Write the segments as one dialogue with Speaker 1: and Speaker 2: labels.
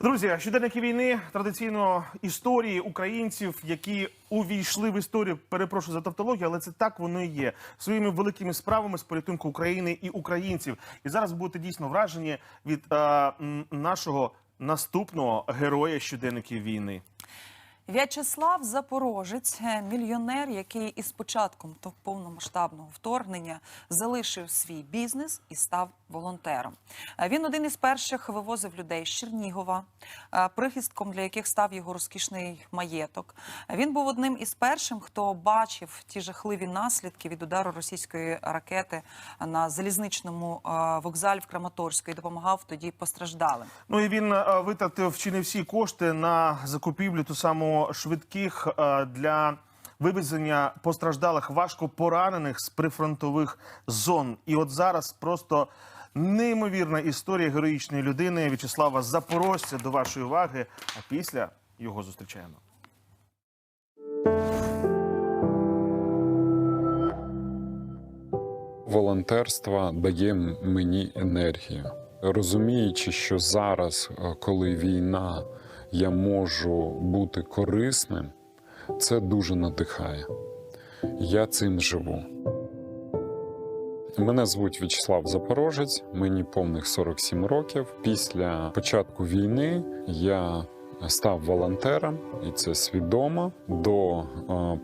Speaker 1: Друзі, щоденники війни традиційно історії українців, які увійшли в історію. Перепрошую за тавтологію, але це так воно і є своїми великими справами з порятунку України і українців. І зараз будете дійсно вражені від е, нашого наступного героя щоденників війни.
Speaker 2: В'ячеслав Запорожець, мільйонер, який із початком повномасштабного вторгнення залишив свій бізнес і став волонтером. Е, Він один із перших вивозив людей з Чернігова, е, прихистком для яких став його розкішний маєток. Він був одним із першим, хто бачив ті жахливі наслідки від удару російської ракети на залізничному е, вокзалі в Краматорську і допомагав тоді постраждалим.
Speaker 1: Ну і він витратив чи не всі кошти на закупівлю ту саму швидких е, для вивезення постраждалих важко поранених з прифронтових зон. І от зараз просто неймовірна історія героїчної людини В'ячеслава Запорожця до вашої уваги. А після його зустрічаємо.
Speaker 3: Волонтерство дає мені енергію. Розуміючи, що зараз, е, коли війна, я можу бути корисним, це дуже надихає. Я цим живу. Мене звуть В'ячеслав Запорожець, мені повних 47 років. Після початку війни я став волонтером, і це свідомо. До е,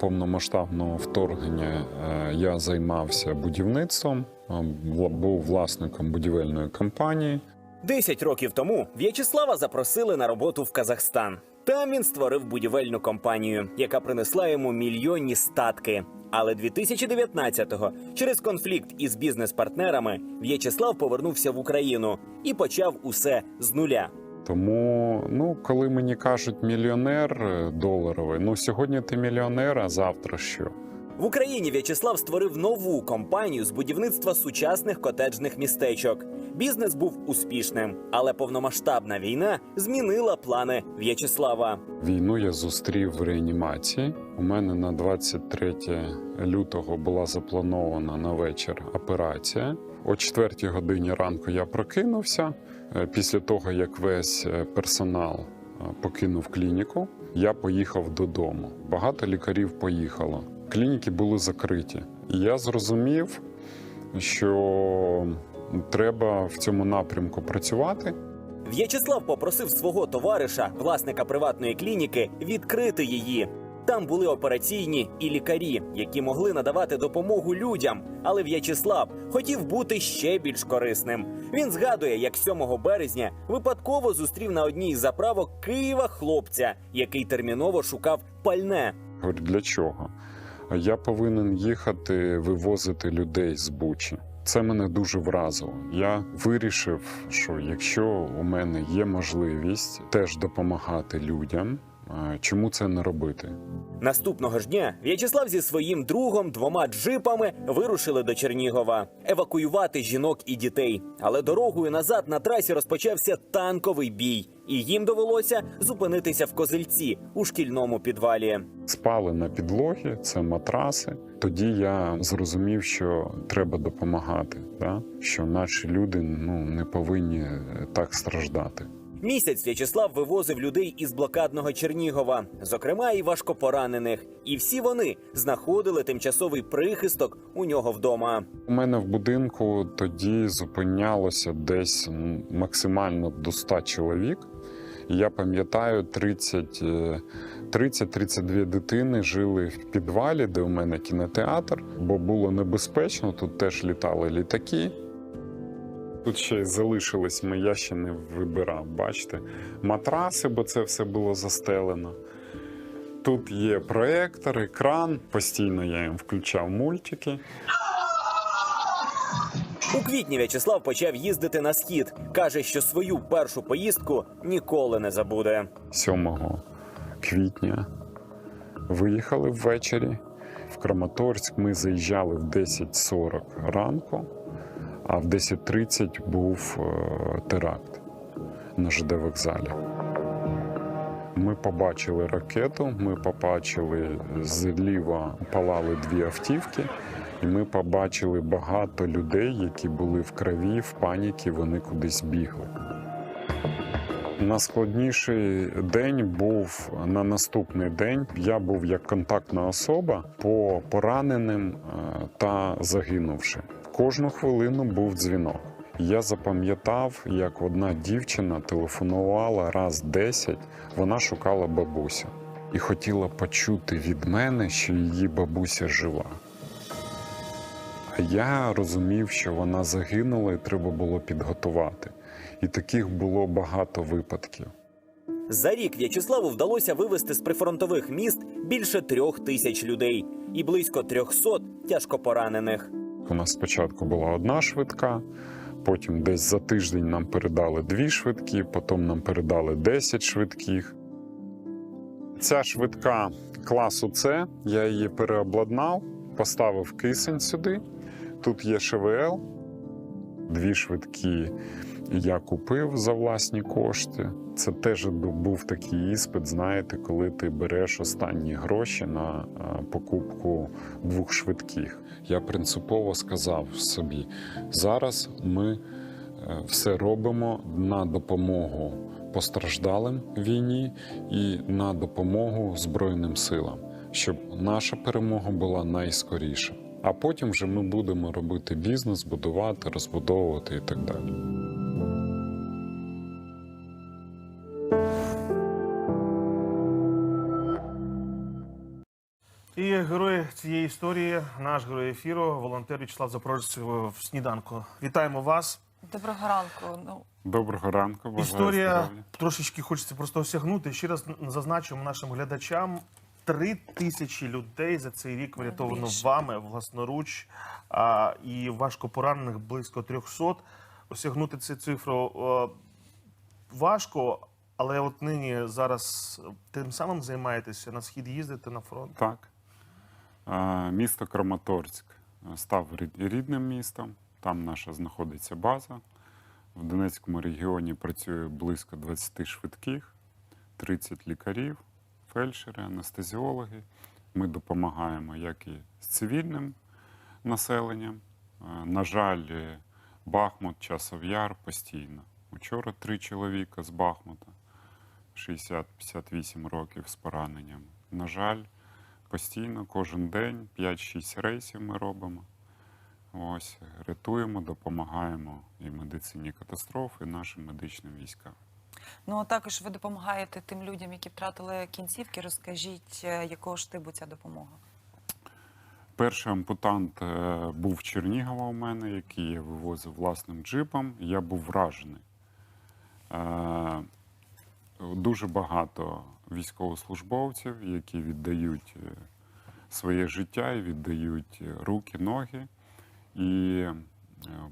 Speaker 3: повномасштабного вторгнення е, я займався будівництвом, е, був власником будівельної компанії.
Speaker 4: Десять років тому В'ячеслава запросили на роботу в Казахстан. Там він створив будівельну компанію, яка принесла йому мільйонні статки. Але 2019-го, через конфлікт із бізнес-партнерами, В'ячеслав повернувся в Україну і почав усе з нуля.
Speaker 3: Тому, ну, коли мені кажуть мільйонер е, доларовий, ну сьогодні ти мільйонер, а завтра що?
Speaker 4: В Україні В'ячеслав створив нову компанію з будівництва сучасних котеджних містечок. Бізнес був успішним, але повномасштабна війна змінила плани В'ячеслава.
Speaker 3: Війну я зустрів в реанімації. У мене на 23 лютого була запланована на вечір операція. О 4 годині ранку я прокинувся. Е, Після того, як весь е, персонал е, покинув клініку, я поїхав додому. Багато лікарів поїхало. Клініки були закриті. І я зрозумів, що треба в цьому напрямку працювати.
Speaker 4: В'ячеслав попросив свого товариша, власника приватної клініки, відкрити її. Там були операційні і лікарі, які могли надавати допомогу людям. Але В'ячеслав хотів бути ще більш корисним. Він згадує, як 7 березня випадково зустрів на одній із заправок Києва хлопця, який терміново шукав пальне.
Speaker 3: Говорю, для чого? Я повинен їхати вивозити людей з Бучі. Це мене дуже вразило. Я вирішив, що якщо у мене є можливість теж допомагати людям, чому це не робити?
Speaker 4: Наступного ж дня В'ячеслав зі своїм другом двома джипами вирушили до Чернігова евакуювати жінок і дітей. Але дорогою назад на трасі розпочався танковий бій, і їм довелося зупинитися в козельці у шкільному підвалі.
Speaker 3: Спали на підлогі, це матраси. Тоді я зрозумів, що треба допомагати, да? що наші люди ну, не повинні так страждати.
Speaker 4: Місяць В'ячеслав вивозив людей із блокадного Чернігова, зокрема і важкопоранених. І всі вони знаходили тимчасовий прихисток у нього вдома.
Speaker 3: У мене в будинку тоді зупинялося десь максимально до 100 чоловік. Я пам'ятаю, 30, е, 30-32 дитини жили в підвалі, де у мене кінотеатр, бо було небезпечно. Тут теж літали літаки. Тут ще й залишились ми, я ще не вибирав, бачите, матраси, бо це все було застелено. Тут є проектор, екран. Постійно я їм включав мультики.
Speaker 4: У квітні В'ячеслав почав їздити на схід. каже, що свою першу поїздку ніколи не забуде.
Speaker 3: 7 квітня виїхали ввечері. В Краматорськ ми заїжджали в 10.40 ранку, а в 10.30 був е, теракт на ЖД вокзалі. Ми побачили ракету, ми побачили зліва палали дві автівки, і ми побачили багато людей, які були в крові, в паніці, вони кудись бігли. Найскладніший день був на наступний день. Я був як контактна особа по пораненим е, та загинувши. Кожну хвилину був дзвінок. Я запам'ятав, як одна дівчина телефонувала раз 10, вона шукала бабусю і хотіла почути від мене, що її бабуся жива. Я розумів, що вона загинула і треба було підготувати. І таких було багато випадків.
Speaker 4: За рік В'ячеславу вдалося вивезти з прифронтових міст більше трьох тисяч людей і близько 300 тяжко поранених.
Speaker 3: У нас спочатку була одна швидка, потім десь за тиждень нам передали дві швидкі, потім нам передали 10 швидких. Ця швидка класу С, я її переобладнав, поставив кисень сюди. Тут є ШВЛ. Дві швидкі я купив за власні кошти. Це теж був такий іспит, знаєте, коли ти береш останні гроші на покупку двох швидких. Я принципово сказав собі: зараз ми е, все робимо на допомогу постраждалим війні і на допомогу Збройним силам, щоб наша перемога була найскоріша. А потім вже ми будемо робити бізнес, будувати, розбудовувати і так далі.
Speaker 1: І герой цієї історії, наш герой ефіру, волонтер Вячеслав Запорожець в сніданку. Вітаємо вас.
Speaker 2: Доброго ранку. Ну
Speaker 3: Доброго ранку,
Speaker 1: Історія
Speaker 3: здоров'я.
Speaker 1: трошечки хочеться просто осягнути. Ще раз зазначимо нашим глядачам. Три тисячі людей за цей рік врятовано
Speaker 2: Більше.
Speaker 1: вами власноруч, а, і важко поранених близько 300. Осягнути цю цифру е, важко, але от нині зараз тим самим займаєтеся на схід їздите на фронт.
Speaker 3: Так. Е, Місто Краматорськ став рідним містом. Там наша знаходиться база. В Донецькому регіоні працює близько 20 швидких, 30 лікарів, фельдшери, анестезіологи. Ми допомагаємо як і з цивільним населенням. Е, На жаль, е, Бахмут, Часов Яр постійно. Учора три чоловіка з Бахмута, 60-58 років з пораненням. На жаль, постійно, кожен день 5-6 рейсів ми робимо. Ось, рятуємо, допомагаємо і медицині катастроф, і нашим медичним військам.
Speaker 2: Ну а також ви допомагаєте тим людям, які втратили кінцівки. Розкажіть, е, якого штибу ця допомога?
Speaker 3: Перший ампутант е, був Чернігова у мене, який я вивозив власним джипом. Я був вражений. Е, Дуже багато військовослужбовців, які віддають своє життя і віддають руки, ноги. І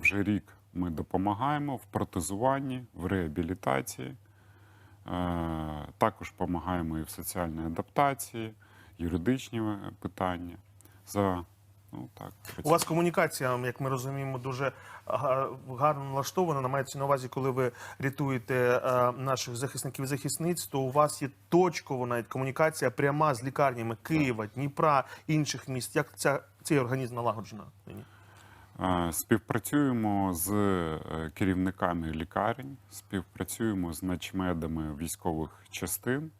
Speaker 3: вже рік ми допомагаємо в протезуванні, в реабілітації. Е, Також допомагаємо і в соціальній адаптації, юридичні е, питання. За, ну, так,
Speaker 1: У вас комунікація, як ми розуміємо, дуже гарно налаштована. Мається на увазі, коли ви рятуєте е, наших захисників і захисниць, то у вас є точкова навіть комунікація пряма з лікарнями Києва, Дніпра, інших міст. Як ця цей організм?
Speaker 3: Е, Співпрацюємо з е, керівниками лікарень, співпрацюємо з начмедами військових частин.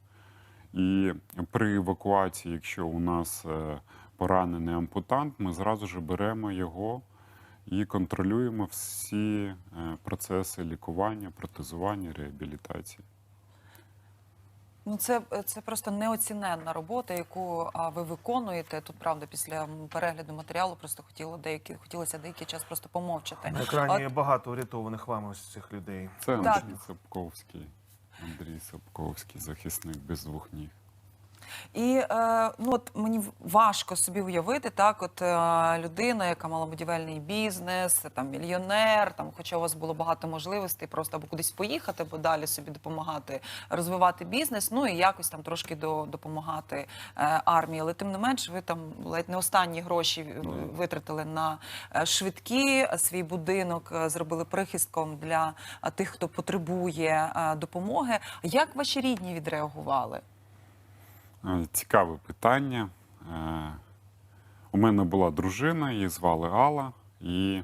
Speaker 3: І при евакуації, якщо у нас е, поранений ампутант, ми зразу ж беремо його і контролюємо всі е, процеси лікування, протезування, реабілітації.
Speaker 2: Ну, це, це просто неоціненна робота, яку а, ви виконуєте. Тут правда, після перегляду матеріалу просто хотіло деякі хотілося деякий час просто помовчати.
Speaker 1: На екрані багато врятованих вами ось цих людей.
Speaker 3: Це Андрій Сапковський. Андрій Сапковський, захисник без двох ніг.
Speaker 2: І е, ну от мені важко собі уявити, так, от е, людина, яка мала будівельний бізнес, там мільйонер, там, хоча у вас було багато можливостей, просто або кудись поїхати, або далі собі допомагати розвивати бізнес, ну і якось там трошки до, допомагати е, армії. Але тим не менш, ви там ледь не останні гроші е, витратили на е, швидкі, свій будинок е, зробили прихистком для е, тих, хто потребує е, допомоги. Як ваші рідні відреагували?
Speaker 3: Е, Цікаве питання. Е, У мене була дружина, її звали Алла, і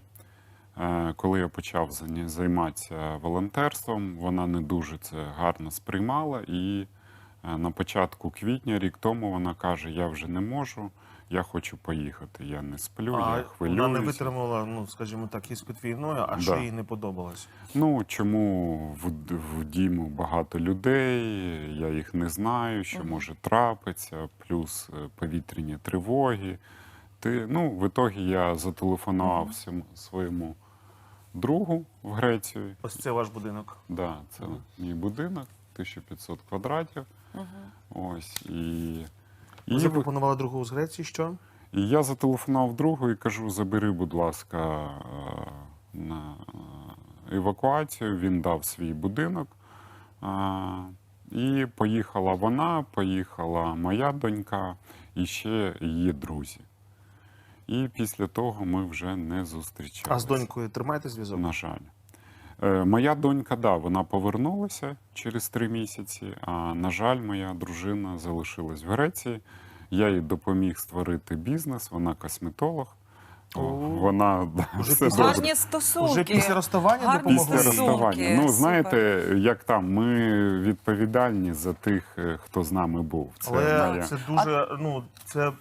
Speaker 3: Е, Коли я почав займатися волонтерством, вона не дуже це гарно сприймала. І на початку квітня, рік тому, вона каже: Я вже не можу, я хочу поїхати. Я не сплю,
Speaker 1: А
Speaker 3: я
Speaker 1: вона не витримала, ну скажімо так, іспит війною, а що їй не подобалось?
Speaker 3: Ну чому в, в Діму багато людей, я їх не знаю, що може трапитися, плюс е, повітряні тривоги. Ти, ну, в ітогі я зателефонував всьому своєму другу в Грецію.
Speaker 1: Ось це ваш будинок.
Speaker 3: Да, це мій будинок, 1500 квадратів. Ось і, і,
Speaker 1: запропонували другу з Греції, що?
Speaker 3: і я зателефонував другу і кажу: забери, будь ласка, е, на е, евакуацію. Він дав свій будинок. Е, І поїхала вона, поїхала моя донька і ще її друзі. І після того ми вже не зустрічалися.
Speaker 1: А з донькою тримаєте зв'язок?
Speaker 3: На жаль. Е, Моя донька, да, вона повернулася через три місяці. А на жаль, моя дружина залишилась в Греції. Я їй допоміг створити бізнес, вона косметолог. О, Вона
Speaker 1: Уже
Speaker 3: все
Speaker 1: після-
Speaker 3: добре.
Speaker 2: Гарні стосунки.
Speaker 1: Уже після розставання
Speaker 2: Гарні
Speaker 1: допомогли?
Speaker 3: Після
Speaker 2: стосунки.
Speaker 3: розставання. Ну,
Speaker 2: Супер.
Speaker 3: знаєте, як там, ми відповідальні за тих, е, хто з нами був. Це
Speaker 1: Але
Speaker 3: моя.
Speaker 1: це дуже ну це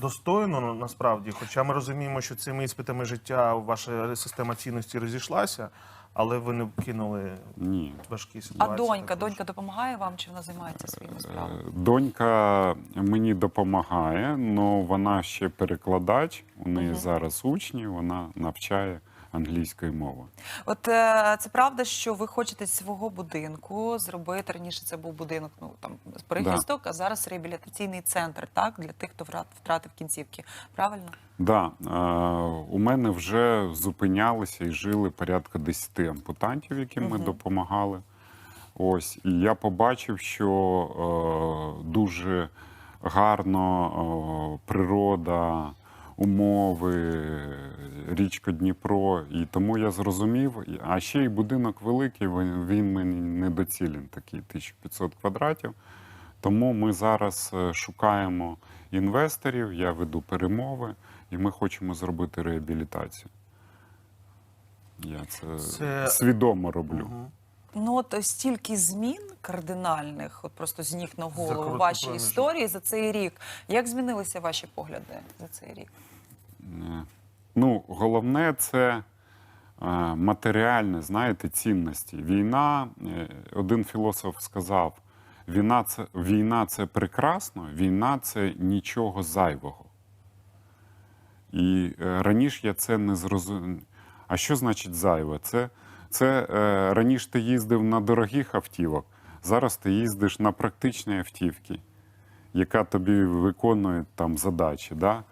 Speaker 1: достойно ну, насправді. Хоча ми розуміємо, що цими іспитами життя ваша система цінності розійшлася, але ви не кинули
Speaker 3: Ні.
Speaker 1: важкі
Speaker 2: А донька,
Speaker 1: також.
Speaker 2: донька допомагає вам чи вона займається своїми справами?
Speaker 3: Донька мені допомагає, але вона ще перекладач. У неї зараз учні, вона навчає англійської мови.
Speaker 2: От е, це правда, що ви хочете свого будинку зробити раніше. Це був будинок, ну там з прихисток, а зараз реабілітаційний центр, так для тих, хто втратив кінцівки. Правильно?
Speaker 3: Да, е, у мене вже зупинялися і жили порядка 10 ампутантів, яким ми допомагали. Ось, і я побачив, що е, дуже гарно е, природа, умови, річка Дніпро. І тому я зрозумів. А ще й будинок великий, він, мені недоцілен, такий 1500 квадратів. Тому ми зараз е, шукаємо інвесторів, я веду перемови, і ми хочемо зробити реабілітацію. Я це,
Speaker 1: Це-
Speaker 3: свідомо роблю.
Speaker 2: Ну от стільки змін кардинальних, от просто з ніг на голову вашій історії за цей рік. Як змінилися ваші погляди за цей рік?
Speaker 3: Ну, головне це е, матеріальне, знаєте, цінності. Війна, е, один філософ сказав: війна це, війна це прекрасно, війна це нічого зайвого. І е, раніше я це не зрозумів. А що значить зайве? Це, це е, раніше ти їздив на дорогих автівок, зараз ти їздиш на практичні автівки, яка тобі виконує там задачі. Да?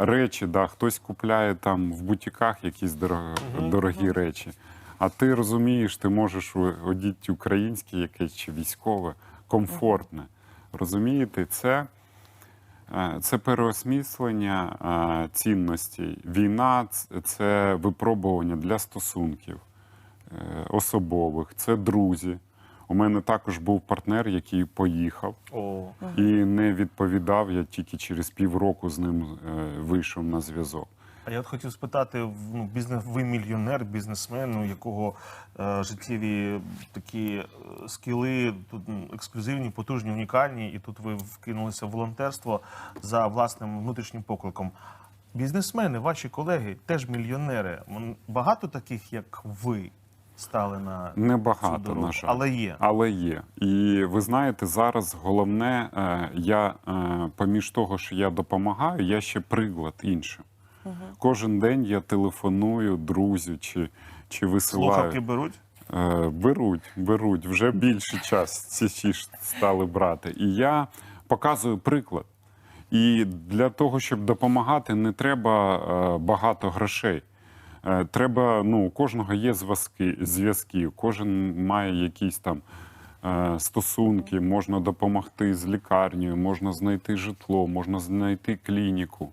Speaker 3: Речі, да, хтось купляє там в бутіках якісь дорогі, дорогі речі. А ти розумієш, ти можеш одіти українське якесь чи військове, комфортне. Розумієте, це. Е, Це переосміслення е, цінностей. Війна це випробування для стосунків особових, це друзі. У мене також був партнер, який поїхав
Speaker 1: О,
Speaker 3: і не відповідав. Я тільки через півроку з ним е, вийшов на зв'язок.
Speaker 1: а я от хотів спитати, ну, бізнес, ви мільйонер, бізнесмен, у якого е, життєві такі е, скіли тут ексклюзивні, потужні, унікальні, і тут ви вкинулися в волонтерство за власним внутрішнім покликом. Бізнесмени, ваші колеги, теж мільйонери. Багато таких, як ви, стали на цю
Speaker 3: Небагато,
Speaker 1: дорогу,
Speaker 3: на жаль.
Speaker 1: але є.
Speaker 3: Але є. І ви знаєте, зараз головне, е, я е, поміж того, що я допомагаю, я ще приклад іншим. Кожен день я телефоную друзю чи, чи висилаю.
Speaker 1: Слухавки беруть.
Speaker 3: Е, Беруть, беруть. Вже більший час ці ці стали брати. І я показую приклад. І для того, щоб допомагати, не треба е, багато грошей. Е, Треба, ну, у кожного є зв'язки, зв'язки, кожен має якісь там е, стосунки, можна допомогти з лікарнею, можна знайти житло, можна знайти клініку.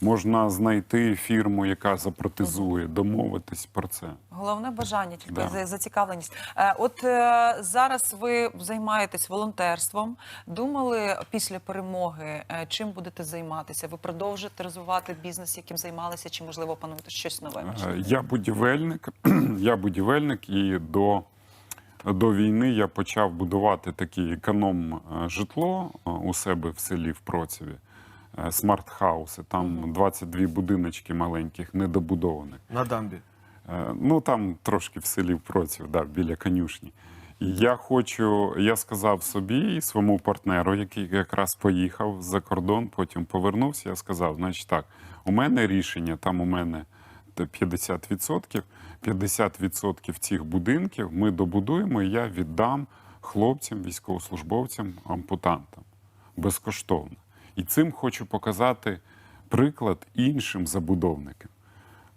Speaker 3: Можна знайти фірму, яка запротезує, домовитись про це.
Speaker 2: Головне бажання, тільки
Speaker 3: Да.
Speaker 2: за- зацікавленість. Е, От е, зараз ви займаєтесь волонтерством. Думали після перемоги, е, чим будете займатися? Ви продовжите розвивати бізнес, яким займалися, чи можливо плануєте щось нове?
Speaker 3: Е, Я будівельник, я будівельник, і до, до війни я почав будувати такі економ житло у себе в селі в Процеві. Е, Смарт-хауси, там 22 будиночки маленьких, недобудованих.
Speaker 1: На дамбі.
Speaker 3: Е, Ну там трошки в селі Проців, да, біля конюшні. І я хочу, я сказав собі і своєму партнеру, який якраз поїхав за кордон, потім повернувся. Я сказав: значить так, у мене рішення, там у мене те 50%, 50% цих будинків ми добудуємо, і я віддам хлопцям, військовослужбовцям, ампутантам безкоштовно. І цим хочу показати приклад іншим забудовникам.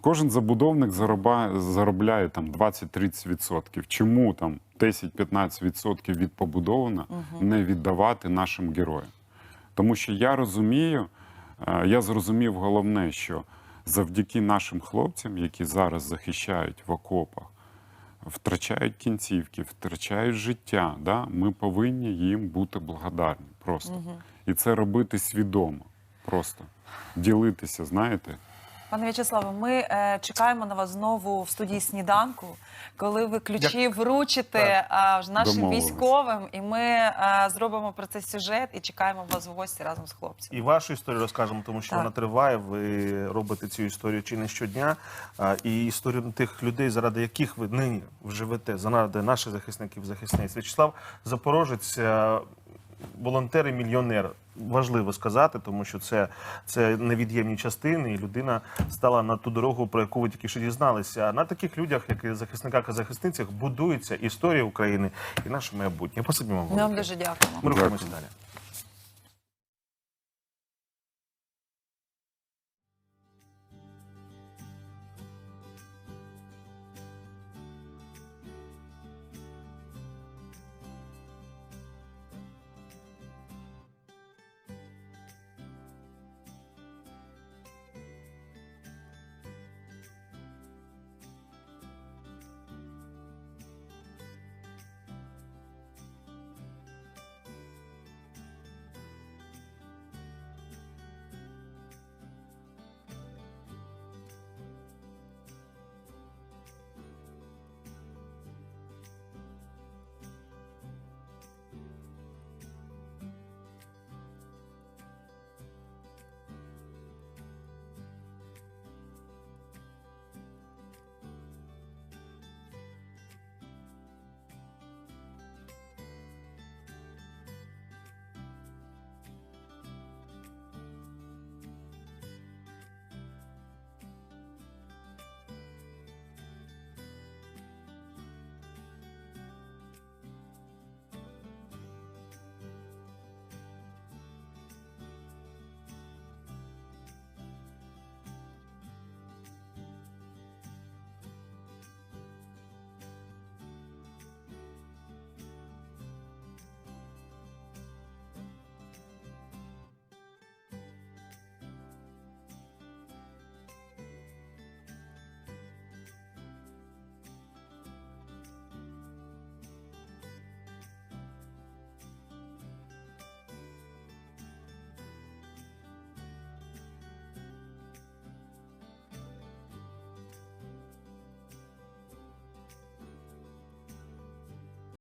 Speaker 3: Кожен забудовник заробляє, заробляє там 20-30%. Чому там 10-15% від побудовано не віддавати нашим героям? Тому що я розумію, е, я зрозумів головне, що завдяки нашим хлопцям, які зараз захищають в окопах, втрачають кінцівки, втрачають життя, да? ми повинні їм бути благодарні просто. І це робити свідомо, просто ділитися, знаєте.
Speaker 2: Пане В'ячеславе, ми е, чекаємо на вас знову в студії сніданку, коли ви ключі вручите а, ж нашим
Speaker 3: Домовились.
Speaker 2: військовим, і ми е, зробимо про це сюжет і чекаємо вас в гості разом з хлопцями.
Speaker 1: І вашу історію розкажемо, тому що
Speaker 2: Так.
Speaker 1: вона триває. Ви робите цю історію чи не щодня. А, І історію тих людей, заради яких ви нині живете, заради наших захисників, захисниць. В'ячеслав Запорожець, е, волонтер і мільйонер. Важливо сказати, тому що це, це невід'ємні частини, і людина стала на ту дорогу, про яку ви тільки що дізналися. А На таких людях, як і захисниках і захисницях, будується історія України і наше майбутнє. Спасибі вам. Нам
Speaker 2: дуже дякуємо.
Speaker 1: Ми рухаємося далі.